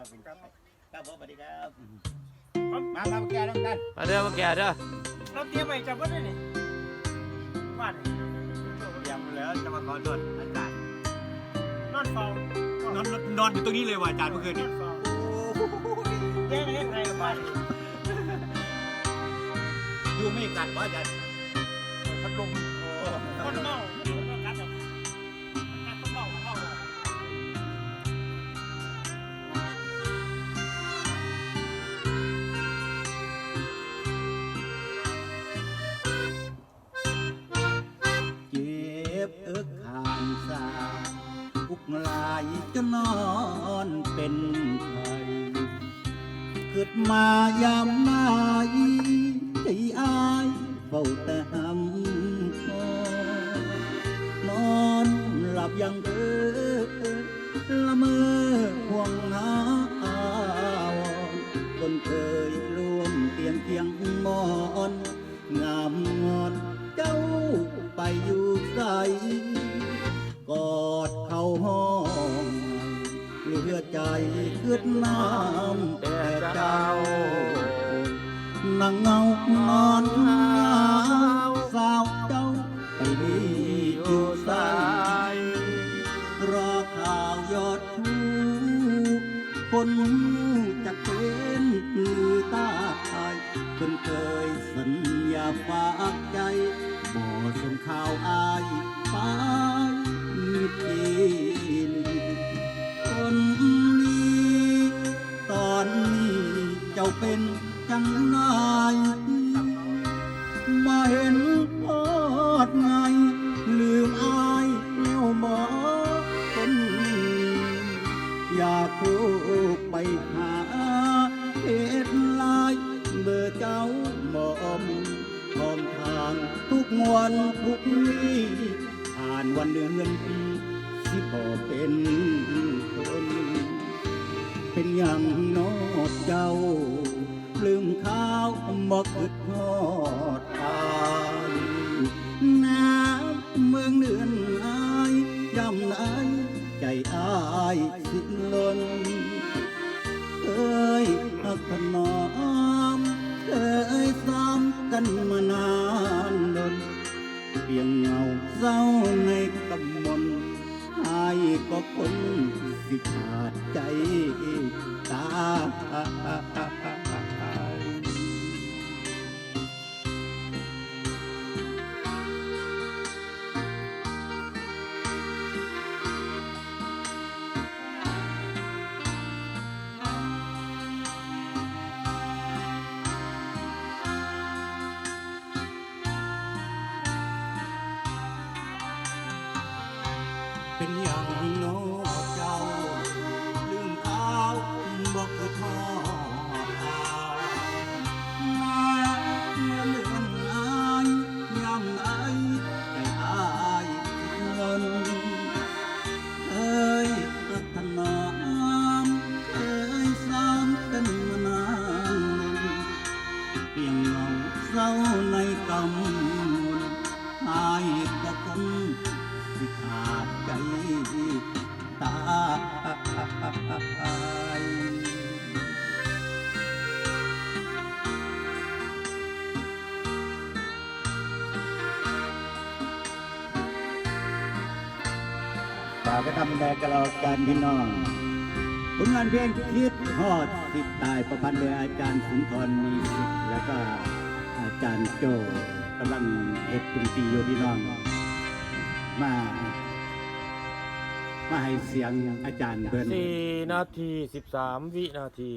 มาเป็นครับครับผมสวัสดีครับครับมามาแก้ต้องกันมาเด้อมาแก่เด้อเราเตรียมไว้จับไว้ได้นี่ว่านี่เตรียมแล้วจะมาขอโทษอาจารย์นอนเฝ้านอนนอนอยู่ตรงนี้เลยว่ะอาจารย์เมื่อคืนนนี้อนเฝ้าแย่งเฮ็ดไงกับบ้านนี่ยูไม่กัดวะอาจารย์พัดลมคนเมาคนเมาางสาอุกลายจนนอนเป็นไข้เกิดมายามนายใจอายเฝ้าแต่หำคอนอนหลับยังเออละเมอห่วงหา เลือใจเกิดน้ำแต่เจ้านั่งเงานอนหาสาวเจ้าไปดีอยู่ใสรอข่าวยอดชูคนจะเป็นมือตาไทยคนเคยสัญญาฝากใจบ่ส่งข่าวอายไปทีคน เป็นจังไงมาเห็นพอดไงลืมอายเลี้ยวบ่คนนี้อยากโทรไปหาเหตุลายเบอร์เจ้าหมอมพร้อมทางทุกวันทุกวีผ่านวันเดือนเงินปีสิบ่เป็นคน เป็นอย่างนอดเจ้า ลืมข้าวบอกคืดทอดตายน้ำเมืองเดือนอายยำไหนใจอายสิ้นล้นเคยหักถนอมเคยซ้ำกันมานานดนเพียงเงาเศร้าในกำมลอายก็คนสิขาดใจตาากก็ทำแดกกันเราการพี่น้องผลงานเพลงคิดทอดสิตายประพันธ์โดยอาจารย์สุนทรมีสิทธิ์แล้วก็อาจารย์โจกำลังเอ็ดตุนตีโยพี่น้อง มา มาให้เสียงอาจารย์เพิ่นสี่นาทีสิบสามวินาที